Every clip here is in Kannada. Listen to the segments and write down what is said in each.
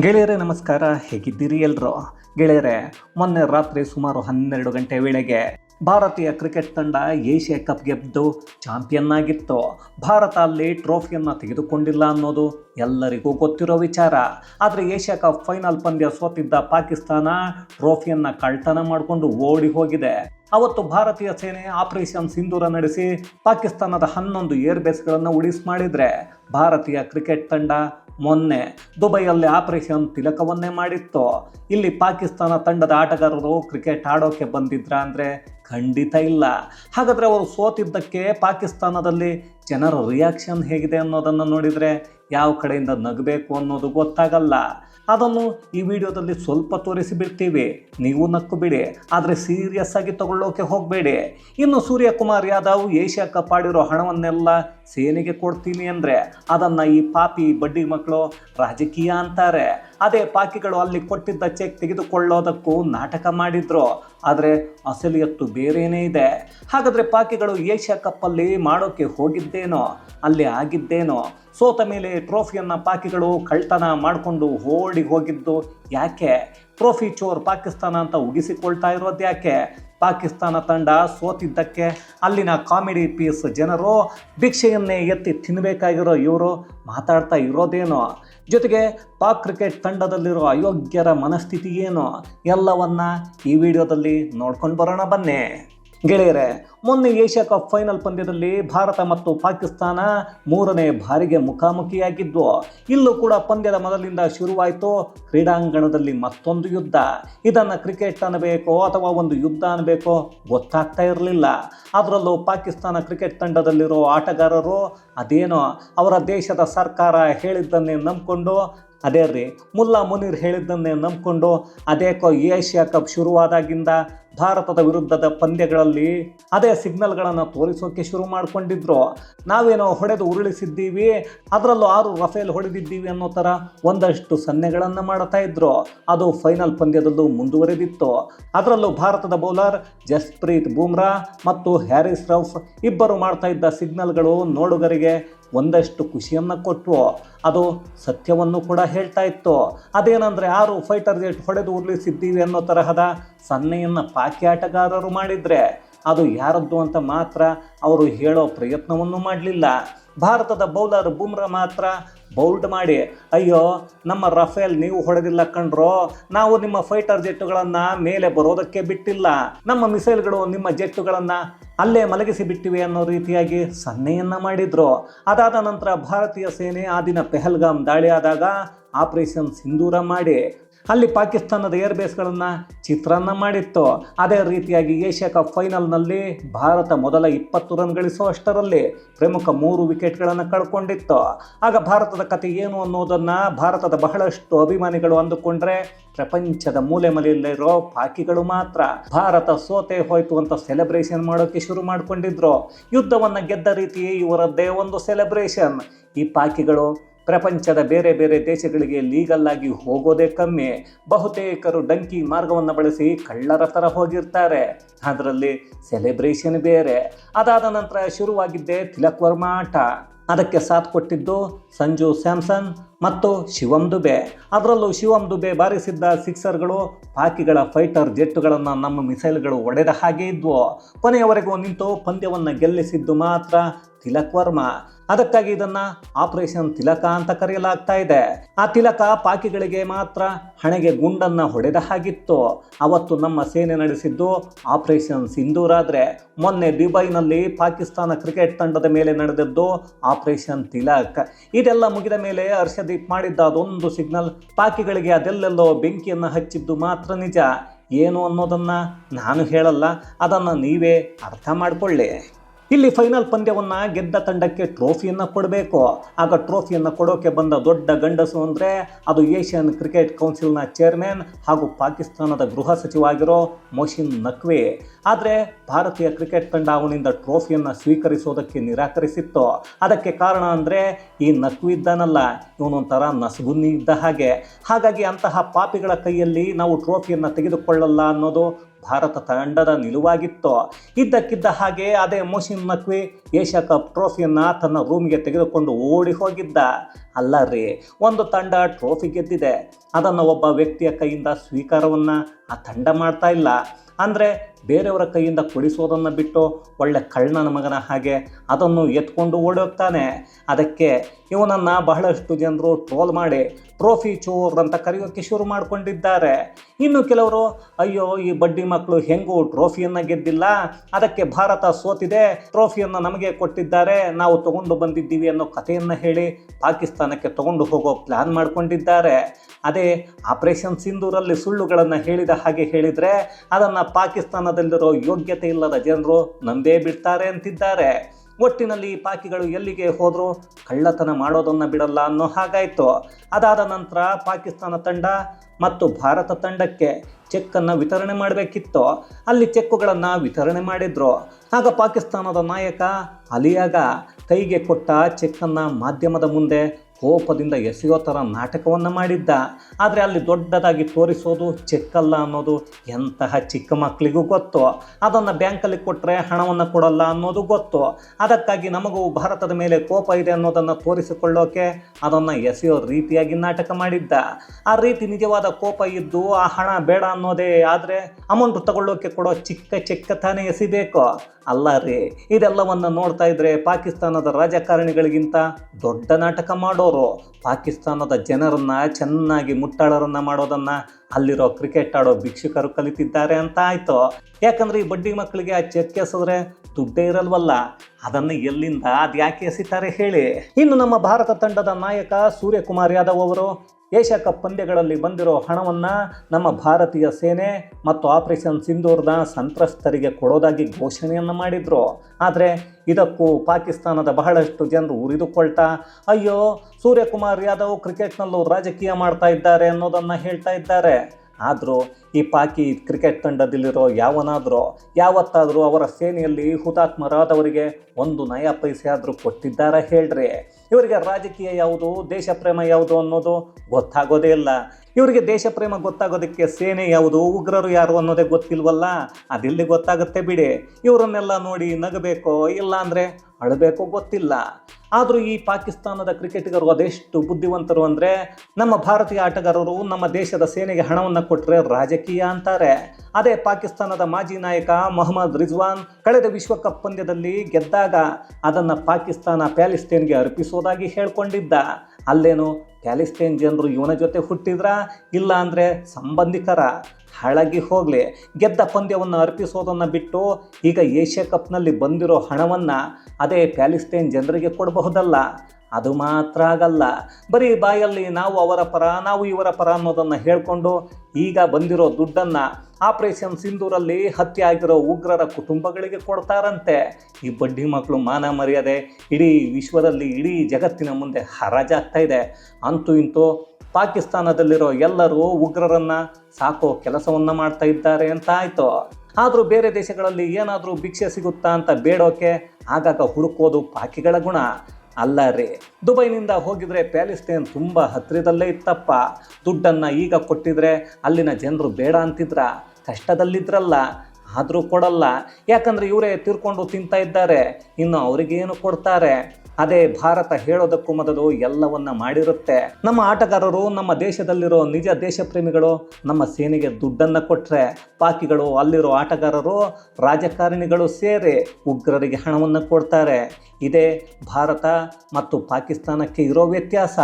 ಗೆಳೆಯರೇ, ನಮಸ್ಕಾರ. ಹೇಗಿದ್ದೀರಿ ಎಲ್ರು? ಗೆಳೆಯರೇ, ಮೊನ್ನೆ ರಾತ್ರಿ ಸುಮಾರು ಹನ್ನೆರಡು ಗಂಟೆ ವೇಳೆಗೆ ಭಾರತೀಯ ಕ್ರಿಕೆಟ್ ತಂಡ ಏಷ್ಯಾ ಕಪ್ ಗೆದ್ದು ಚಾಂಪಿಯನ್ ಆಗಿತ್ತು. ಭಾರತ ಅಲ್ಲಿ ಟ್ರೋಫಿಯನ್ನು ತೆಗೆದುಕೊಂಡಿಲ್ಲ ಅನ್ನೋದು ಎಲ್ಲರಿಗೂ ಗೊತ್ತಿರೋ ವಿಚಾರ. ಆದರೆ ಏಷ್ಯಾ ಕಪ್ ಫೈನಲ್ ಪಂದ್ಯ ಸೋತಿದ್ದ ಪಾಕಿಸ್ತಾನ ಟ್ರೋಫಿಯನ್ನು ಕಳ್ತನ ಮಾಡಿಕೊಂಡು ಓಡಿ ಹೋಗಿದೆ. ಅವತ್ತು ಭಾರತೀಯ ಸೇನೆ ಆಪರೇಷನ್ ಸಿಂಧೂರ ನಡೆಸಿ ಪಾಕಿಸ್ತಾನದ ಹನ್ನೊಂದು ಏರ್ ಬೇಸ್ಗಳನ್ನು ಉಳಿಸ್ ಮಾಡಿದ್ರೆ ಭಾರತೀಯ ಕ್ರಿಕೆಟ್ ತಂಡ ಮೊನ್ನೆ ದುಬೈಯಲ್ಲಿ ಆಪರೇಷನ್ ತಿಲಕವನ್ನೇ ಮಾಡಿತ್ತು. ಇಲ್ಲಿ ಪಾಕಿಸ್ತಾನ ತಂಡದ ಆಟಗಾರರು ಕ್ರಿಕೆಟ್ ಆಡೋಕೆ ಬಂದಿದ್ರ ಅಂದರೆ ಖಂಡಿತ ಇಲ್ಲ. ಹಾಗಾದರೆ ಅವರು ಸೋತಿದ್ದಕ್ಕೆ ಪಾಕಿಸ್ತಾನದಲ್ಲಿ ಜನರ ರಿಯಾಕ್ಷನ್ ಹೇಗಿದೆ ಅನ್ನೋದನ್ನು ನೋಡಿದರೆ ಯಾವ ಕಡೆಯಿಂದ ನಗಬೇಕು ಅನ್ನೋದು ಗೊತ್ತಾಗಲ್ಲ. ಅದನ್ನು ಈ ವಿಡಿಯೋದಲ್ಲಿ ಸ್ವಲ್ಪ ತೋರಿಸಿ ಬಿಡ್ತೀವಿ ನೀವು ನಕ್ಕು ಬಿಡಿ ಆದರೆ ಸೀರಿಯಸ್ ಆಗಿ ತಗೊಳ್ಳೋಕೆ ಹೋಗಬೇಡಿ. ಇನ್ನು ಸೂರ್ಯಕುಮಾರ್ ಯಾದವ್ ಏಷ್ಯಾ ಕಪ್ ಆಡಿರೋ ಹಣವನ್ನೆಲ್ಲ ಸೇನೆಗೆ ಕೊಡ್ತೀನಿ ಅಂದರೆ ಅದನ್ನು ಈ ಪಾಪಿ ಬಡ್ಡಿ ಮಕ್ಕಳು ರಾಜಕೀಯ ಅಂತಾರೆ. ಅದೇ ಪಾಕಿಗಳು ಅಲ್ಲಿ ಕೊಟ್ಟಿದ್ದ ಚೆಕ್ ತೆಗೆದುಕೊಳ್ಳೋದಕ್ಕೂ ನಾಟಕ ಮಾಡಿದ್ರು. ಆದರೆ ಅಸಲಿಯತ್ತು ಬೇರೇನೇ ಇದೆ. ಹಾಗಾದರೆ ಪಾಕಿಗಳು ಏಷ್ಯಾ ಕಪ್ಪಲ್ಲಿ ಮಾಡೋಕ್ಕೆ ಹೋಗಿದ್ದೇನೋ, ಅಲ್ಲಿ ಆಗಿದ್ದೇನೋ? ಸೋತ ಮೇಲೆ ಟ್ರೋಫಿಯನ್ನು ಪಾಕಿಗಳು ಕಳ್ತನ ಮಾಡಿಕೊಂಡು ಓಡಿ ಹೋಗಿದ್ದು ಯಾಕೆ? ಟ್ರೋಫಿ ಚೋರ್ ಪಾಕಿಸ್ತಾನ ಅಂತ ಉಗಿಸಿಕೊಳ್ತಾ ಇರೋದು ಯಾಕೆ? ಪಾಕಿಸ್ತಾನ ತಂಡ ಸೋತಿದ್ದಕ್ಕೆ ಅಲ್ಲಿನ ಕಾಮಿಡಿ ಪೀಸ್ ಜನರು ಭಿಕ್ಷೆಯನ್ನೇ ಎತ್ತಿ ತಿನ್ನಬೇಕಾಗಿರೋ ಇವರು ಮಾತಾಡ್ತಾ ಇರೋದೇನೋ? ಜೊತೆಗೆ ಪಾಕ್ ಕ್ರಿಕೆಟ್ ತಂಡದಲ್ಲಿರುವ ಅಯೋಗ್ಯರ ಮನಸ್ಥಿತಿ ಏನು? ಎಲ್ಲವನ್ನ ಈ ವಿಡಿಯೋದಲ್ಲಿ ನೋಡ್ಕೊಂಡು ಬರೋಣ ಬನ್ನಿ. ಗೆಳೆಯರೆ, ಮೊನ್ನೆ ಏಷ್ಯಾ ಕಪ್ ಫೈನಲ್ ಪಂದ್ಯದಲ್ಲಿ ಭಾರತ ಮತ್ತು ಪಾಕಿಸ್ತಾನ ಮೂರನೇ ಬಾರಿಗೆ ಮುಖಾಮುಖಿಯಾಗಿದ್ವು ಇಲ್ಲೂ ಕೂಡ ಪಂದ್ಯದ ಮೊದಲಿಂದ ಶುರುವಾಯಿತು ಕ್ರೀಡಾಂಗಣದಲ್ಲಿ ಮತ್ತೊಂದು ಯುದ್ಧ. ಇದನ್ನು ಕ್ರಿಕೆಟ್ ಅನ್ನಬೇಕೋ ಅಥವಾ ಒಂದು ಯುದ್ಧ ಅನ್ನಬೇಕೋ ಗೊತ್ತಾಗ್ತಾ ಇರಲಿಲ್ಲ. ಅದರಲ್ಲೂ ಪಾಕಿಸ್ತಾನ ಕ್ರಿಕೆಟ್ ತಂಡದಲ್ಲಿರೋ ಆಟಗಾರರು ಅದೇನೋ ಅವರ ದೇಶದ ಸರ್ಕಾರ ಹೇಳಿದ್ದನ್ನೇ ನಂಬಿಕೊಂಡು ಅದೇ ರೀ, ಮುಲ್ಲಾ ಮುನೀರ್ ಹೇಳಿದ್ದನ್ನೇ ನಂಬಿಕೊಂಡು ಅದೇಕೋ ಏಷ್ಯಾ ಕಪ್ ಶುರುವಾದಾಗಿಂದ ಭಾರತದ ವಿರುದ್ಧದ ಪಂದ್ಯಗಳಲ್ಲಿ ಅದೇ ಸಿಗ್ನಲ್ಗಳನ್ನು ತೋರಿಸೋಕೆ ಶುರು ಮಾಡಿಕೊಂಡಿದ್ರು. ನಾವೇನೋ ಹೊಡೆದು ಉರುಳಿಸಿದ್ದೀವಿ, ಅದರಲ್ಲೂ ಆರು ರಫೇಲ್ ಹೊಡೆದಿದ್ದೀವಿ ಅನ್ನೋ ಥರ ಒಂದಷ್ಟು ಸನ್ನೆಗಳನ್ನು ಮಾಡ್ತಾ ಇದ್ರು. ಅದು ಫೈನಲ್ ಪಂದ್ಯದಲ್ಲೂ ಮುಂದುವರೆದಿತ್ತು. ಅದರಲ್ಲೂ ಭಾರತದ ಬೌಲರ್ ಜಸ್ಪ್ರೀತ್ ಬೂಮ್ರಾ ಮತ್ತು ಹ್ಯಾರಿಸ್ ರೌಫ್ ಇಬ್ಬರು ಮಾಡ್ತಾ ಇದ್ದ ಸಿಗ್ನಲ್ಗಳು ನೋಡುಗರಿಗೆ ಒಂದಷ್ಟು ಖುಷಿಯನ್ನು ಕೊಟ್ಟು ಅದು ಸತ್ಯವನ್ನು ಕೂಡ ಹೇಳ್ತಾ ಇತ್ತು? ಅದೇನಂದರೆ ಯಾರು ಫೈಟರ್ ಜೆಟ್ ಹೊಡೆದು ಉರುಳಿಸಿದ್ದೀವಿ ಅನ್ನೋ ತರಹದ ಸನ್ನೆಯನ್ನು ಪಾಕಿ ಆಟಗಾರರು ಮಾಡಿದರೆ ಅದು ಯಾರದ್ದು ಅಂತ ಮಾತ್ರ ಅವರು ಹೇಳೋ ಪ್ರಯತ್ನವನ್ನು ಮಾಡಲಿಲ್ಲ. ಭಾರತದ ಬೌಲರ್ ಬುಮ್ರಾ ಮಾತ್ರ ಬೌಲ್ಡ್ ಮಾಡಿ, ಅಯ್ಯೋ, ನಮ್ಮ ರಫೇಲ್ ನೀವು ಹೊಡೆದಿಲ್ಲ ಕಣ್ರೋ, ನಾವು ನಿಮ್ಮ ಫೈಟರ್ ಜೆಟ್ಟುಗಳನ್ನು ಮೇಲೆ ಬರೋದಕ್ಕೆ ಬಿಟ್ಟಿಲ್ಲ. ನಮ್ಮ ಮಿಸೈಲ್ಗಳು ನಿಮ್ಮ ಜೆಟ್ಟುಗಳನ್ನು ಅಲ್ಲೇ ಮಲಗಿಸಿ ಬಿಟ್ಟಿವೆ ಅನ್ನೋ ರೀತಿಯಾಗಿ ಸನ್ನೆಯನ್ನು ಮಾಡಿದ್ರು. ಅದಾದ ನಂತರ ಭಾರತೀಯ ಸೇನೆ ಆ ದಿನ ಪೆಹಲ್ಗಾಮ್ ದಾಳಿ ಆದಾಗ ಆಪರೇಷನ್ ಸಿಂಧೂರ ಮಾಡಿ ಅಲ್ಲಿ ಪಾಕಿಸ್ತಾನದ ಏರ್ ಬೇಸ್ಗಳನ್ನು ಚಿತ್ರಾನ್ನ ಮಾಡಿತ್ತು. ಅದೇ ರೀತಿಯಾಗಿ ಏಷ್ಯಾ ಕಪ್ ಫೈನಲ್ನಲ್ಲಿ ಭಾರತ ಮೊದಲ ಇಪ್ಪತ್ತು ರನ್ ಗಳಿಸೋ ಅಷ್ಟರಲ್ಲಿ ಪ್ರಮುಖ ಮೂರು ವಿಕೆಟ್ಗಳನ್ನು ಕಳ್ಕೊಂಡಿತ್ತು. ಆಗ ಭಾರತದ ಕತೆ ಏನು ಅನ್ನೋದನ್ನು ಭಾರತದ ಬಹಳಷ್ಟು ಅಭಿಮಾನಿಗಳು ಅಂದುಕೊಂಡ್ರೆ ಪ್ರಪಂಚದ ಮೂಲೆ ಮಲೆಯಲ್ಲಿರೋ ಪಾಕಿಗಳು ಮಾತ್ರ. ಭಾರತ ಸೋತೆ ಹೋಯ್ತು ಅಂತ ಸೆಲೆಬ್ರೇಷನ್ ಮಾಡೋಕ್ಕೆ ಶುರು ಮಾಡಿಕೊಂಡಿದ್ರು. ಯುದ್ಧವನ್ನು ಗೆದ್ದ ರೀತಿಯೇ ಇವರದ್ದೇ ಒಂದು ಸೆಲೆಬ್ರೇಷನ್. ಈ ಪಾಕಿಗಳು ಪ್ರಪಂಚದ ಬೇರೆ ಬೇರೆ ದೇಶಗಳಿಗೆ ಲೀಗಲ್ ಆಗಿ ಹೋಗೋದೇ ಕಮ್ಮಿ. ಬಹುತೇಕರು ಡಂಕಿ ಮಾರ್ಗವನ್ನು ಬಳಸಿ ಕಳ್ಳರ ಥರ ಹೋಗಿರ್ತಾರೆ. ಅದರಲ್ಲಿ ಸೆಲೆಬ್ರೇಷನ್ ಬೇರೆ. ಅದಾದ ನಂತರ ಶುರುವಾಗಿದ್ದೇ ತಿಲಕ್ ವರ್ಮಾ ಆಟ. ಅದಕ್ಕೆ ಸಾಥ್ ಕೊಟ್ಟಿದ್ದು ಸಂಜು ಸ್ಯಾಮ್ಸನ್ ಮತ್ತು ಶಿವಮ್ ದುಬೆ. ಅದರಲ್ಲೂ ಶಿವಮ್ ದುಬೆ ಬಾರಿಸಿದ್ದ ಸಿಕ್ಸರ್ಗಳು ಪಾಕಿಗಳ ಫೈಟರ್ ಜೆಟ್ಟುಗಳನ್ನು ನಮ್ಮ ಮಿಸೈಲ್ಗಳು ಒಡೆದ ಹಾಗೆ ಇದ್ವು. ಕೊನೆಯವರೆಗೂ ನಿಂತು ಪಂದ್ಯವನ್ನು ಗೆಲ್ಲಿಸಿದ್ದು ಮಾತ್ರ ತಿಲಕ್ ವರ್ಮಾ. ಅದಕ್ಕಾಗಿ ಇದನ್ನ ಆಪರೇಷನ್ ತಿಲಕ ಅಂತ ಕರೆಯಲಾಗ್ತಾ ಇದೆ. ಆ ತಿಲಕ ಪಾಕಿಗಳಿಗೆ ಮಾತ್ರ ಹಣೆಗೆ ಗುಂಡನ್ನ ಹೊಡೆದ ಹಾಗಿತ್ತು. ಅವತ್ತು ನಮ್ಮ ಸೇನೆ ನಡೆಸಿದ್ದು ಆಪರೇಷನ್ ಸಿಂಧೂರಾದ್ರೆ. ಮೊನ್ನೆ ದುಬೈನಲ್ಲಿ ಪಾಕಿಸ್ತಾನ ಕ್ರಿಕೆಟ್ ತಂಡದ ಮೇಲೆ ನಡೆದದ್ದು ಆಪರೇಷನ್ ತಿಲಕ್. ಇದೆಲ್ಲ ಮುಗಿದ ಮೇಲೆ ಹರ್ಷದೀಪ್ ಮಾಡಿದ್ದ ಅದೊಂದು ಸಿಗ್ನಲ್ ಪಾಕಿಗಳಿಗೆ ಅದೆಲ್ಲೆಲ್ಲೋ ಬೆಂಕಿಯನ್ನು ಹಚ್ಚಿದ್ದು ಮಾತ್ರ ನಿಜ. ಏನು ಅನ್ನೋದನ್ನ ನಾನು ಹೇಳಲ್ಲ. ಅದನ್ನು ನೀವೇ ಅರ್ಥ ಮಾಡಿಕೊಳ್ಳಿ. ಇಲ್ಲಿ ಫೈನಲ್ ಪಂದ್ಯವನ್ನು ಗೆದ್ದ ತಂಡಕ್ಕೆ ಟ್ರೋಫಿಯನ್ನು ಕೊಡಬೇಕು. ಆಗ ಟ್ರೋಫಿಯನ್ನು ಕೊಡೋಕೆ ಬಂದ ದೊಡ್ಡ ಗಂಡಸು ಅಂದರೆ ಅದು ಏಷ್ಯನ್ ಕ್ರಿಕೆಟ್ ಕೌನ್ಸಿಲ್ನ ಚೇರ್ಮನ್ ಹಾಗೂ ಪಾಕಿಸ್ತಾನದ ಗೃಹ ಸಚಿವ ಆಗಿರೋ ಮೊಶಿನ್ ನಕ್ವಿ ಆದರೆ ಭಾರತೀಯ ಕ್ರಿಕೆಟ್ ತಂಡ ಅವನಿಂದ ಟ್ರೋಫಿಯನ್ನು ಸ್ವೀಕರಿಸೋದಕ್ಕೆ ನಿರಾಕರಿಸಿತ್ತು. ಅದಕ್ಕೆ ಕಾರಣ ಅಂದರೆ ಈ ನಕ್ವಿ ಇದ್ದಾನಲ್ಲ, ಇವನೊಂಥರ ನಸುಗುನ್ನಿ ಇದ್ದ ಹಾಗೆ. ಹಾಗಾಗಿ ಅಂತಹ ಪಾಪಿಗಳ ಕೈಯಲ್ಲಿ ನಾವು ಟ್ರೋಫಿಯನ್ನು ತೆಗೆದುಕೊಳ್ಳಲ್ಲ ಅನ್ನೋದು ಭಾರತ ತಂಡದ ನಿಲುವಾಗಿತ್ತು? ಇದ್ದಕ್ಕಿದ್ದ ಹಾಗೆ ಅದೇ ಮೋಸಿನ್ ನಕ್ವಿ ಏಷ್ಯಾ ಕಪ್ ಟ್ರೋಫಿಯನ್ನು ತನ್ನ ರೂಮ್ಗೆ ತೆಗೆದುಕೊಂಡು ಓಡಿ ಹೋಗಿದ್ದ. ಅಲ್ಲ ರೀ, ಒಂದು ತಂಡ ಟ್ರೋಫಿ ಗೆದ್ದಿದೆ. ಅದನ್ನು ಒಬ್ಬ ವ್ಯಕ್ತಿಯ ಕೈಯಿಂದ ಸ್ವೀಕಾರವನ್ನು ಆ ತಂಡ ಮಾಡ್ತಾ ಇಲ್ಲ. ಅಂದರೆ ಬೇರೆಯವರ ಕೈಯಿಂದ ಕೊಡಿಸೋದನ್ನು ಬಿಟ್ಟು ಒಳ್ಳೆ ಕಳ್ಳನ ಮಗನ ಹಾಗೆ ಅದನ್ನು ಎತ್ಕೊಂಡು ಓಡೋಗ್ತಾನೆ. ಅದಕ್ಕೆ ಇವನನ್ನು ಬಹಳಷ್ಟು ಜನರು ಟ್ರೋಲ್ ಮಾಡಿ ಟ್ರೋಫಿ ಚೋರ್ ಅಂತ ಕರೆಯೋಕ್ಕೆ ಶುರು ಮಾಡಿಕೊಂಡಿದ್ದಾರೆ. ಇನ್ನು ಕೆಲವರು, ಅಯ್ಯೋ, ಈ ಬಡ್ಡಿ ಮಕ್ಕಳು ಹೆಂಗೂ ಟ್ರೋಫಿಯನ್ನು ಗೆದ್ದಿಲ್ಲ? ಅದಕ್ಕೆ ಭಾರತ ಸೋತಿದೆ, ಟ್ರೋಫಿಯನ್ನು ನಮಗೆ ಕೊಟ್ಟಿದ್ದಾರೆ, ನಾವು ತಗೊಂಡು ಬಂದಿದ್ದೀವಿ ಅನ್ನೋ ಕಥೆಯನ್ನು ಹೇಳಿ ಪಾಕಿಸ್ತಾನಕ್ಕೆ ತಗೊಂಡು ಹೋಗೋ ಪ್ಲ್ಯಾನ್ ಮಾಡಿಕೊಂಡಿದ್ದಾರೆ. ಅದೇ ಆಪರೇಷನ್ ಸಿಂಧೂರಲ್ಲಿ ಸುಳ್ಳುಗಳನ್ನು ಹೇಳಿದ ಹಾಗೆ ಹೇಳಿದರೆ, ಅದನ್ನು ಪಾಕಿಸ್ತಾನದಲ್ಲಿರೋ ಯೋಗ್ಯತೆ ಇಲ್ಲದ ಜನರು ನಂದೇ ಬಿಡ್ತಾರೆ ಅಂತಿದ್ದಾರೆ. ಒಟ್ಟಿನಲ್ಲಿ ಈ ಪಾಕಿಗಳು ಎಲ್ಲಿಗೆ ಹೋದರೂ ಕಳ್ಳತನ ಮಾಡೋದನ್ನು ಬಿಡಲ್ಲ ಅನ್ನೋ ಹಾಗಾಯಿತು. ಅದಾದ ನಂತರ ಪಾಕಿಸ್ತಾನ ತಂಡ ಮತ್ತು ಭಾರತ ತಂಡಕ್ಕೆ ಚೆಕ್ಕನ್ನು ವಿತರಣೆ ಮಾಡಬೇಕಿತ್ತು. ಅಲ್ಲಿ ಚೆಕ್ಕುಗಳನ್ನು ವಿತರಣೆ ಮಾಡಿದ್ರು. ಆಗ ಪಾಕಿಸ್ತಾನದ ನಾಯಕ ಅಲಿಯಾಗ ಕೈಗೆ ಕೊಟ್ಟ ಚೆಕ್ಕನ್ನು ಮಾಧ್ಯಮದ ಮುಂದೆ ಕೋಪದಿಂದ ಎಸೆಯೋ ಥರ ನಾಟಕವನ್ನು ಮಾಡಿದ್ದ. ಆದರೆ ಅಲ್ಲಿ ದೊಡ್ಡದಾಗಿ ತೋರಿಸೋದು ಚೆಕ್ಕಲ್ಲ ಅನ್ನೋದು ಎಂತಹ ಚಿಕ್ಕ ಮಕ್ಕಳಿಗೂ ಗೊತ್ತು. ಅದನ್ನು ಬ್ಯಾಂಕಲ್ಲಿ ಕೊಟ್ಟರೆ ಹಣವನ್ನು ಕೊಡಲ್ಲ ಅನ್ನೋದು ಗೊತ್ತು. ಅದಕ್ಕಾಗಿ ನಮಗೂ ಭಾರತದ ಮೇಲೆ ಕೋಪ ಇದೆ ಅನ್ನೋದನ್ನು ತೋರಿಸಿಕೊಳ್ಳೋಕೆ ಅದನ್ನು ಎಸೆಯೋ ರೀತಿಯಾಗಿ ನಾಟಕ ಮಾಡಿದ್ದ. ಆ ರೀತಿ ನಿಜವಾದ ಕೋಪ ಇದ್ದು ಆ ಹಣ ಬೇಡ ಅನ್ನೋದೇ ಆದರೆ ಅಮೌಂಟ್ ತಗೊಳ್ಳೋಕೆ ಕೊಡೋ ಚಿಕ್ಕ ಚಿಕ್ಕ ತಾನೇ ಎಸಿಬೇಕು. ಅಲ್ಲ ರೀ, ಇದೆಲ್ಲವನ್ನು ನೋಡ್ತಾ ಇದ್ರೆ ಪಾಕಿಸ್ತಾನದ ರಾಜಕಾರಣಿಗಳಿಗಿಂತ ದೊಡ್ಡ ನಾಟಕ ಮಾಡೋರು ಪಾಕಿಸ್ತಾನದ ಜನರನ್ನು ಚೆನ್ನಾಗಿ ಮುಟ್ಟಾಳರನ್ನು ಮಾಡೋದನ್ನು ಅಲ್ಲಿರೋ ಕ್ರಿಕೆಟ್ ಆಡೋ ಭಿಕ್ಷುಕರು ಕಲಿತಿದ್ದಾರೆ ಅಂತ ಆಯಿತು. ಯಾಕಂದರೆ ಈ ಬಡ್ಡಿ ಮಕ್ಕಳಿಗೆ ಆ ಚೆಕ್ ಎಸೆದ್ರೆ ದುಡ್ಡೇ ಇರಲ್ವಲ್ಲ? ಅದನ್ನು ಎಲ್ಲಿಂದ ಅದು ಯಾಕೆ ಎಸಿತಾರೆ ಹೇಳಿ. ಇನ್ನು ನಮ್ಮ ಭಾರತ ತಂಡದ ನಾಯಕ ಸೂರ್ಯಕುಮಾರ್ ಯಾದವ್ ಅವರು ಏಷ್ಯಾ ಕಪ್ ಪಂದ್ಯಗಳಲ್ಲಿ ಬಂದಿರೋ ಹಣವನ್ನು ನಮ್ಮ ಭಾರತೀಯ ಸೇನೆ ಮತ್ತು ಆಪರೇಷನ್ ಸಿಂಧೂರ್ನ ಸಂತ್ರಸ್ತರಿಗೆ ಕೊಡೋದಾಗಿ ಘೋಷಣೆಯನ್ನು ಮಾಡಿದರು. ಆದರೆ ಇದಕ್ಕೂ ಪಾಕಿಸ್ತಾನದ ಬಹಳಷ್ಟು ಜನರು ಉರಿದುಕೊಳ್ತಾ, ಅಯ್ಯೋ ಸೂರ್ಯಕುಮಾರ್ ಯಾದವ್ ಕ್ರಿಕೆಟ್ನಲ್ಲೂ ರಾಜಕೀಯ ಮಾಡ್ತಾ ಇದ್ದಾರೆ ಅನ್ನೋದನ್ನು ಹೇಳ್ತಾ ಇದ್ದಾರೆ. ಆದರೂ ಈ ಪಾಕಿ ಕ್ರಿಕೆಟ್ ತಂಡದಲ್ಲಿರೋ ಯಾವನಾದರೂ, ಯಾವತ್ತಾದರೂ ಅವರ ಸೇನೆಯಲ್ಲಿ ಹುತಾತ್ಮರಾದವರಿಗೆ ಒಂದು ನಯ ಪೈಸೆ ಆದರೂ ಕೊಟ್ಟಿದ್ದಾರಾ ಹೇಳ್ರಿ. ಇವರಿಗೆ ರಾಜಕೀಯ ಯಾವುದು, ದೇಶ ಪ್ರೇಮ ಯಾವುದು ಅನ್ನೋದು ಗೊತ್ತಾಗೋದೇ ಇಲ್ಲ. ಇವರಿಗೆ ದೇಶ ಪ್ರೇಮ ಗೊತ್ತಾಗೋದಕ್ಕೆ ಸೇನೆ ಯಾವುದು, ಉಗ್ರರು ಯಾರು ಅನ್ನೋದೇ ಗೊತ್ತಿಲ್ವಲ್ಲ? ಅದೆಲ್ಲಿ ಗೊತ್ತಾಗುತ್ತೆ ಬಿಡಿ. ಇವರನ್ನೆಲ್ಲ ನೋಡಿ ನಗಬೇಕೋ ಇಲ್ಲ ಅಂದರೆ ಅಳಬೇಕೋ ಗೊತ್ತಿಲ್ಲ. ಆದರೂ ಈ ಪಾಕಿಸ್ತಾನದ ಕ್ರಿಕೆಟಿಗರು ಅದೆಷ್ಟು ಬುದ್ಧಿವಂತರು ಅಂದರೆ ನಮ್ಮ ಭಾರತೀಯ ಆಟಗಾರರು ನಮ್ಮ ದೇಶದ ಸೇನೆಗೆ ಹಣವನ್ನು ಕೊಟ್ಟರೆ ರಾಜಕೀಯ ಅಂತಾರೆ. ಅದೇ ಪಾಕಿಸ್ತಾನದ ಮಾಜಿ ನಾಯಕ ಮೊಹಮ್ಮದ್ ರಿಜ್ವಾನ್ ಕಳೆದ ವಿಶ್ವಕಪ್ ಪಂದ್ಯದಲ್ಲಿ ಗೆದ್ದಾಗ ಅದನ್ನು ಪಾಕಿಸ್ತಾನ ಪ್ಯಾಲಿಸ್ಟೈನ್ಗೆ ಅರ್ಪಿಸೋದಾಗಿ ಹೇಳ್ಕೊಂಡಿದ್ದ. ಅಲ್ಲೇನು ಪ್ಯಾಲಿಸ್ಟೈನ್ ಜನರು ಇವನ ಜೊತೆ ಹುಟ್ಟಿದ್ರ? ಇಲ್ಲ ಅಂದರೆ ಸಂಬಂಧಿಕರ ಹಳಗಿ ಹೋಗಲಿ. ಗೆದ್ದ ಪಂದ್ಯವನ್ನು ಅರ್ಪಿಸೋದನ್ನು ಬಿಟ್ಟು ಈಗ ಏಷ್ಯಾ ಕಪ್ನಲ್ಲಿ ಬಂದಿರೋ ಹಣವನ್ನು ಅದೇ ಪ್ಯಾಲಿಸ್ಟೈನ್ ಜನರಿಗೆ ಕೊಡಬಹುದಲ್ಲ? ಅದು ಮಾತ್ರ ಆಗಲ್ಲ. ಬರೀ ಬಾಯಲ್ಲಿ ನಾವು ಅವರ ಪರ, ನಾವು ಇವರ ಪರ ಅನ್ನೋದನ್ನು ಹೇಳಿಕೊಂಡು ಈಗ ಬಂದಿರೋ ದುಡ್ಡನ್ನು ಆಪರೇಷನ್ ಸಿಂಧೂರಲ್ಲಿ ಹತ್ಯೆ ಆಗಿರೋ ಉಗ್ರರ ಕುಟುಂಬಗಳಿಗೆ ಕೊಡ್ತಾರಂತೆ. ಈ ಬಡ್ಡಿ ಮಕ್ಕಳು ಮಾನ ಮರ್ಯಾದೆ, ಇಡೀ ವಿಶ್ವದಲ್ಲಿ, ಇಡೀ ಜಗತ್ತಿನ ಮುಂದೆ ಹರಾಜಾಗ್ತಾ ಇದೆ. ಅಂತೂ ಇಂತೂ ಪಾಕಿಸ್ತಾನದಲ್ಲಿರೋ ಎಲ್ಲರೂ ಉಗ್ರರನ್ನು ಸಾಕೋ ಕೆಲಸವನ್ನು ಮಾಡ್ತಾ ಇದ್ದಾರೆ ಅಂತ ಆಯಿತು. ಆದರೂ ಬೇರೆ ದೇಶಗಳಲ್ಲಿ ಏನಾದರೂ ಭಿಕ್ಷೆ ಸಿಗುತ್ತಾ ಅಂತ ಬೇಡೋಕೆ ಆಗಾಗ ಹುಡುಕೋದು ಪಾಕಿಗಳ ಗುಣ. ಅಲ್ಲ ರೀ ದುಬೈನಿಂದ ಹೋಗಿದ್ರೆ ಪ್ಯಾಲಿಸ್ತೇನ್ ತುಂಬ ಹತ್ತಿರದಲ್ಲೇ ಇತ್ತಪ್ಪ. ದುಡ್ಡನ್ನು ಈಗ ಕೊಟ್ಟಿದ್ರೆ ಅಲ್ಲಿನ ಜನರು ಬೇಡ ಅಂತಿದ್ರ? ಕಷ್ಟದಲ್ಲಿದ್ರಲ್ಲ. ಆದರೂ ಕೊಡಲ್ಲ. ಯಾಕಂದರೆ ಇವರೇ ತಿರ್ಕೊಂಡು ತಿಂತಾ ಇದ್ದಾರೆ. ಇನ್ನು ಅವರಿಗೇನು ಕೊಡ್ತಾರೆ? ಅದೇ ಭಾರತ ಹೇಳೋದಕ್ಕೂ ಮೊದಲು ಎಲ್ಲವನ್ನ ಮಾಡಿರುತ್ತೆ. ನಮ್ಮ ಆಟಗಾರರು, ನಮ್ಮ ದೇಶದಲ್ಲಿರೋ ನಿಜ ದೇಶಪ್ರೇಮಿಗಳು ನಮ್ಮ ಸೇನೆಗೆ ದುಡ್ಡನ್ನು ಕೊಟ್ಟರೆ ಪಾಕಿಗಳು ಅಲ್ಲಿರೋ ಆಟಗಾರರು, ರಾಜಕಾರಣಿಗಳು ಸೇರಿ ಉಗ್ರರಿಗೆ ಹಣವನ್ನು ಕೊಡ್ತಾರೆ. ಇದೇ ಭಾರತ ಮತ್ತು ಪಾಕಿಸ್ತಾನಕ್ಕೆ ಇರೋ ವ್ಯತ್ಯಾಸ.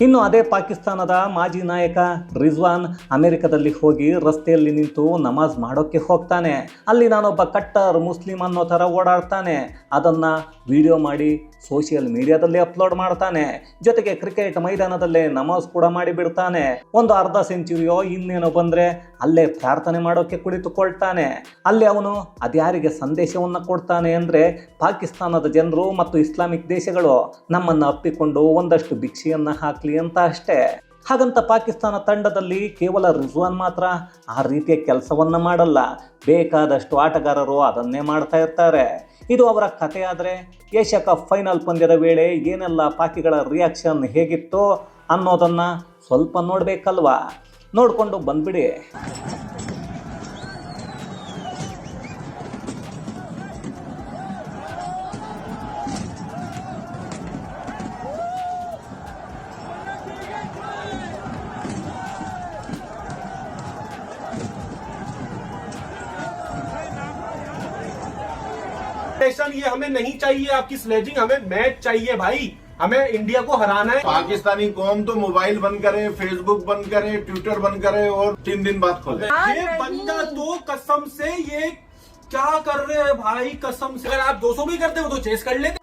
ಇನ್ನು ಅದೇ ಪಾಕಿಸ್ತಾನದ ಮಾಜಿ ನಾಯಕ ರಿಜ್ವಾನ್ ಅಮೆರಿಕದಲ್ಲಿ ಹೋಗಿ ರಸ್ತೆಯಲ್ಲಿ ನಿಂತು ನಮಾಜ್ ಮಾಡೋಕ್ಕೆ ಹೋಗ್ತಾನೆ. ಅಲ್ಲಿ ನಾನೊಬ್ಬ ಕಟ್ಟರ್ ಮುಸ್ಲಿಂ ಅನ್ನೋ ಥರ ಓಡಾಡ್ತಾನೆ. ಅದನ್ನು ವಿಡಿಯೋ ಮಾಡಿ ಸೋಷಿಯಲ್ ಮೀಡಿಯಾದಲ್ಲಿ ಅಪ್ಲೋಡ್ ಮಾಡ್ತಾನೆ. ಜೊತೆಗೆ ಕ್ರಿಕೆಟ್ ಮೈದಾನದಲ್ಲೇ ನಮಾಜ್ ಕೂಡ ಮಾಡಿಬಿಡ್ತಾನೆ. ಒಂದು ಅರ್ಧ ಸೆಂಚುರಿಯೋ ಇನ್ನೇನೋ ಬಂದರೆ ಅಲ್ಲೇ ಪ್ರಾರ್ಥನೆ ಮಾಡೋಕ್ಕೆ ಕುಳಿತುಕೊಳ್ತಾನೆ. ಅಲ್ಲಿ ಅವನು ಅದ್ಯಾರಿಗೆ ಸಂದೇಶವನ್ನು ಕೊಡ್ತಾನೆ ಅಂದರೆ ಪಾಕಿಸ್ತಾನದ ಜನರು ಮತ್ತು ಇಸ್ಲಾಮಿಕ್ ದೇಶಗಳು ನಮ್ಮನ್ನು ಅಪ್ಪಿಕೊಂಡು ಒಂದಷ್ಟು ಭಿಕ್ಷೆಯನ್ನು ಹಾಕಲಿ ಅಂತ ಅಷ್ಟೇ. ಹಾಗಂತ ಪಾಕಿಸ್ತಾನ ತಂಡದಲ್ಲಿ ಕೇವಲ ರಿಜ್ವಾನ್ ಮಾತ್ರ ಆ ರೀತಿಯ ಕೆಲಸವನ್ನು ಮಾಡಲ್ಲ. ಬೇಕಾದಷ್ಟು ಆಟಗಾರರು ಅದನ್ನೇ ಮಾಡ್ತಾ ಇರ್ತಾರೆ. ಇದು ಅವರ ಕಥೆಯಾದರೆ, ಏಷ್ಯಾ ಕಪ್ ಫೈನಲ್ ಪಂದ್ಯದ ವೇಳೆ ಏನೆಲ್ಲ ಪಾಕಿಗಳ ರಿಯಾಕ್ಷನ್ ಹೇಗಿತ್ತು ಅನ್ನೋದನ್ನು ಸ್ವಲ್ಪ ನೋಡಬೇಕಲ್ವಾ? ನೋಡಿಕೊಂಡು ಬಂದ್ಬಿಡಿ. एग्रेशन ये हमें नहीं चाहिए आपकी स्लेजिंग हमें मैच चाहिए भाई। हमें इंडिया को हराना है। पाकिस्तानी कौम तो मोबाइल बंद करे फेसबुक बंद करे ट्विटर बंद करे और तीन दिन बाद खोले। ये बंदा तो कसम से ये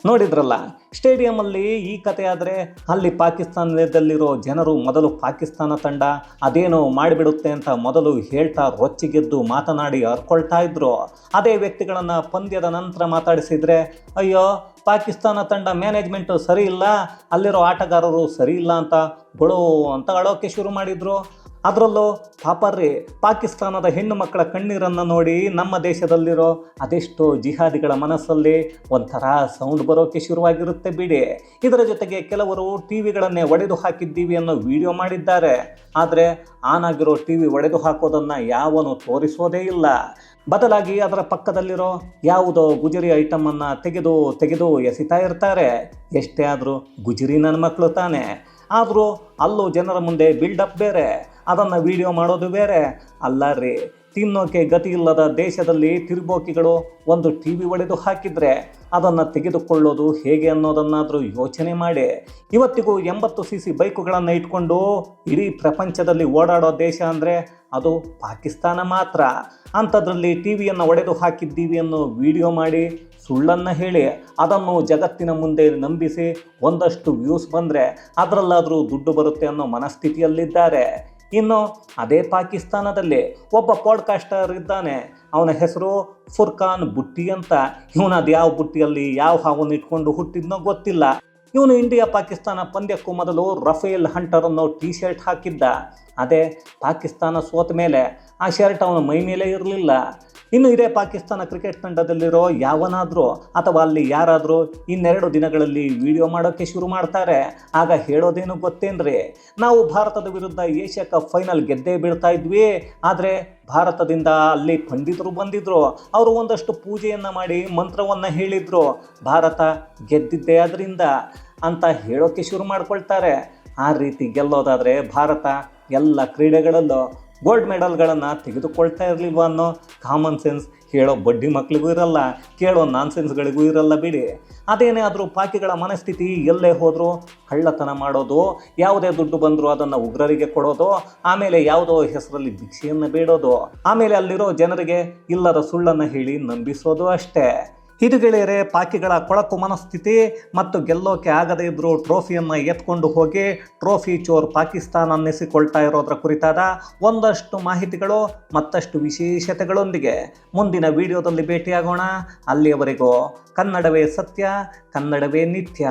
ನೋಡಿದ್ರಲ್ಲ ಸ್ಟೇಡಿಯಂ ಅಲ್ಲಿ ಈ ಕತೆ ಆದ್ರೆ ಅಲ್ಲಿ ಪಾಕಿಸ್ತಾನದಲ್ಲಿರೋ ಜನರು ಮೊದಲು ಪಾಕಿಸ್ತಾನ ತಂಡ ಅದೇನೋ ಮಾಡಿಬಿಡುತ್ತೆ ಅಂತ ಮೊದಲು ಹೇಳ್ತಾ ರೊಚ್ಚಿಗೆದ್ದು ಮಾತನಾಡಿ ಹರ್ಕೊಳ್ತಾ ಇದ್ರು. ಅದೇ ವ್ಯಕ್ತಿಗಳನ್ನ ಪಂದ್ಯದ ನಂತರ ಮಾತಾಡಿಸಿದ್ರೆ, ಅಯ್ಯೋ, ಪಾಕಿಸ್ತಾನ ತಂಡ ಮ್ಯಾನೇಜ್ಮೆಂಟು ಸರಿ ಇಲ್ಲ, ಅಲ್ಲಿರೋ ಆಟಗಾರರು ಸರಿ ಇಲ್ಲ ಅಂತ ಗೊಳೋ ಅಂತ ಅಳೋಕೆ ಶುರು ಮಾಡಿದ್ರು. ಅದರಲ್ಲೂ ಪಾಪರ್ರಿ ಪಾಕಿಸ್ತಾನದ ಹೆಣ್ಣು ಮಕ್ಕಳ ಕಣ್ಣೀರನ್ನು ನೋಡಿ ನಮ್ಮ ದೇಶದಲ್ಲಿರೋ ಅದೆಷ್ಟೋ ಜಿಹಾದಿಗಳ ಮನಸ್ಸಲ್ಲಿ ಒಂಥರ ಸೌಂಡ್ ಬರೋಕೆ ಶುರುವಾಗಿರುತ್ತೆ ಬಿಡಿ. ಇದರ ಜೊತೆಗೆ ಕೆಲವರು ಟಿ ವಿಗಳನ್ನೇ ಒಡೆದು ಹಾಕಿದ್ದೀವಿ ಅನ್ನೋ ವಿಡಿಯೋ ಮಾಡಿದ್ದಾರೆ. ಆದರೆ ಆನ್ ಆಗಿರೋ ಟಿ ವಿ ಒಡೆದು ಹಾಕೋದನ್ನು ಯಾವನು ತೋರಿಸೋದೇ ಇಲ್ಲ. ಬದಲಾಗಿ ಅದರ ಪಕ್ಕದಲ್ಲಿರೋ ಯಾವುದೋ ಗುಜರಿ ಐಟಮನ್ನು ತೆಗೆದು ತೆಗೆದು ಎಸಿತಾ ಇರ್ತಾರೆ. ಎಷ್ಟೇ ಆದರೂ ಗುಜರಿ ನನ್ನ ಮಕ್ಕಳು ತಾನೆ. ಆದರೂ ಅಲ್ಲೂ ಜನರ ಮುಂದೆ ಬಿಲ್ಡಪ್ ಬೇರೆ. ಅದನ್ನು ವಿಡಿಯೋ ಮಾಡೋದು ಬೇರೆ. ಅಲ್ಲ ರೀ, ತಿನ್ನೋಕೆ ಗತಿ ಇಲ್ಲದ ದೇಶದಲ್ಲಿ ತಿರುಬೋಕಿಗಳು ಒಂದು ಟಿ ವಿ ಒಡೆದು ಹಾಕಿದರೆ ಅದನ್ನು ತೆಗೆದುಕೊಳ್ಳೋದು ಹೇಗೆ ಅನ್ನೋದನ್ನಾದರೂ ಯೋಚನೆ ಮಾಡಿ. ಇವತ್ತಿಗೂ ಎಂಬತ್ತು ಸಿ ಸಿ ಬೈಕುಗಳನ್ನು ಇಟ್ಕೊಂಡು ಇಡೀ ಪ್ರಪಂಚದಲ್ಲಿ ಓಡಾಡೋ ದೇಶ ಅಂದರೆ ಅದು ಪಾಕಿಸ್ತಾನ ಮಾತ್ರ. ಅಂಥದ್ರಲ್ಲಿ ಟಿ ವಿಯನ್ನು ಒಡೆದು ಹಾಕಿದ್ದೀವಿ ಅನ್ನೋ ವಿಡಿಯೋ ಮಾಡಿ ಸುಳ್ಳನ್ನು ಹೇಳಿ, ಅದನ್ನು ಜಗತ್ತಿನ ಮುಂದೆ ನಂಬಿಸಿ ಒಂದಷ್ಟು ವ್ಯೂಸ್ ಬಂದರೆ ಅದರಲ್ಲಾದರೂ ದುಡ್ಡು ಬರುತ್ತೆ ಅನ್ನೋ ಮನಸ್ಥಿತಿಯಲ್ಲಿದ್ದಾರೆ. ಇನ್ನು ಅದೇ ಪಾಕಿಸ್ತಾನದಲ್ಲಿ ಒಬ್ಬ ಪಾಡ್ಕಾಸ್ಟರ್ ಇದ್ದಾನೆ. ಅವನ ಹೆಸರು ಫುರ್ಖಾನ್ ಬುಟ್ಟಿ ಅಂತ. ಇವನು ಅದು ಯಾವ ಬುಟ್ಟಿಯಲ್ಲಿ ಯಾವ ಹಾವನ್ನು ಇಟ್ಕೊಂಡು ಹುಟ್ಟಿದ್ನೋ ಗೊತ್ತಿಲ್ಲ. ಇವನು ಇಂಡಿಯಾ ಪಾಕಿಸ್ತಾನ ಪಂದ್ಯಕ್ಕೂ ಮೊದಲು ರಫೇಲ್ ಹಂಟರ್ ಅನ್ನೋ ಟಿ ಶರ್ಟ್ ಹಾಕಿದ್ದ. ಅದೇ ಪಾಕಿಸ್ತಾನ ಸೋತ ಮೇಲೆ ಆ ಶರ್ಟ್ ಅವನ ಮೈ ಮೇಲೆ ಇರಲಿಲ್ಲ. ಇನ್ನು ಇದೇ ಪಾಕಿಸ್ತಾನ ಕ್ರಿಕೆಟ್ ತಂಡದಲ್ಲಿರೋ ಯಾವನಾದರೂ ಅಥವಾ ಅಲ್ಲಿ ಯಾರಾದರೂ ಇನ್ನೆರಡು ದಿನಗಳಲ್ಲಿ ವಿಡಿಯೋ ಮಾಡೋಕ್ಕೆ ಶುರು ಮಾಡ್ತಾರೆ. ಆಗ ಹೇಳೋದೇನು ಗೊತ್ತೇನ್ರಿ? ನಾವು ಭಾರತದ ವಿರುದ್ಧ ಏಷ್ಯಾ ಕಪ್ ಫೈನಲ್ ಗೆದ್ದೇ ಬೀಳ್ತಾ ಇದ್ವಿ. ಆದರೆ ಭಾರತದಿಂದ ಅಲ್ಲಿ ಪಂಡಿತರು ಬಂದಿದ್ರು. ಅವರು ಒಂದಷ್ಟು ಪೂಜೆಯನ್ನು ಮಾಡಿ ಮಂತ್ರವನ್ನು ಹೇಳಿದರು. ಭಾರತ ಗೆದ್ದಿದ್ದೆ ಅದರಿಂದ ಅಂತ ಹೇಳೋಕ್ಕೆ ಶುರು ಮಾಡ್ಕೊಳ್ತಾರೆ. ಆ ರೀತಿ ಗೆಲ್ಲೋದಾದರೆ ಭಾರತ ಎಲ್ಲ ಕ್ರೀಡೆಗಳಲ್ಲೂ ಗೋಲ್ಡ್ ಮೆಡಲ್ಗಳನ್ನು ತೆಗೆದುಕೊಳ್ತಾ ಇರಲಿಲ್ವ ಅನ್ನೋ ಕಾಮನ್ ಸೆನ್ಸ್ ಹೇಳೋ ಬಡ್ಡಿ ಮಕ್ಕಳಿಗೂ ಇರಲ್ಲ, ಕೇಳೋ ನಾನ್ ಸೆನ್ಸ್ಗಳಿಗೂ ಇರಲ್ಲ ಬಿಡಿ. ಅದೇನೇ ಆದರೂ ಪಾಕಿಗಳ ಮನಸ್ಥಿತಿ ಎಲ್ಲೇ ಹೋದರೂ ಕಳ್ಳತನ ಮಾಡೋದು, ಯಾವುದೇ ದುಡ್ಡು ಬಂದರೂ ಅದನ್ನು ಉಗ್ರರಿಗೆ ಕೊಡೋದು, ಆಮೇಲೆ ಯಾವುದೋ ಹೆಸರಲ್ಲಿ ಭಿಕ್ಷೆಯನ್ನು ಬೇಡೋದು, ಆಮೇಲೆ ಅಲ್ಲಿರೋ ಜನರಿಗೆ ಇಲ್ಲದ ಸುಳ್ಳನ್ನು ಹೇಳಿ ನಂಬಿಸೋದು ಅಷ್ಟೇ. ಇದು ಗೆಳೆಯರೆ, ಪಾಕಿಗಳ ಕೊಳಕು ಮನಸ್ಥಿತಿ ಮತ್ತು ಗೆಲ್ಲೋಕೆ ಆಗದೇ ಇದ್ದರೂ ಟ್ರೋಫಿಯನ್ನು ಎತ್ಕೊಂಡು ಹೋಗಿ ಟ್ರೋಫಿ ಚೋರ್ ಪಾಕಿಸ್ತಾನ ಅನ್ನಿಸಿಕೊಳ್ತಾ ಇರೋದ್ರ ಕುರಿತಾದ ಒಂದಷ್ಟು ಮಾಹಿತಿಗಳು, ಮತ್ತಷ್ಟು ವಿಶೇಷತೆಗಳೊಂದಿಗೆ ಮುಂದಿನ ವಿಡಿಯೋದಲ್ಲಿ ಭೇಟಿಯಾಗೋಣ. ಅಲ್ಲಿಯವರೆಗೂ ಕನ್ನಡವೇ ಸತ್ಯ, ಕನ್ನಡವೇ ನಿತ್ಯ.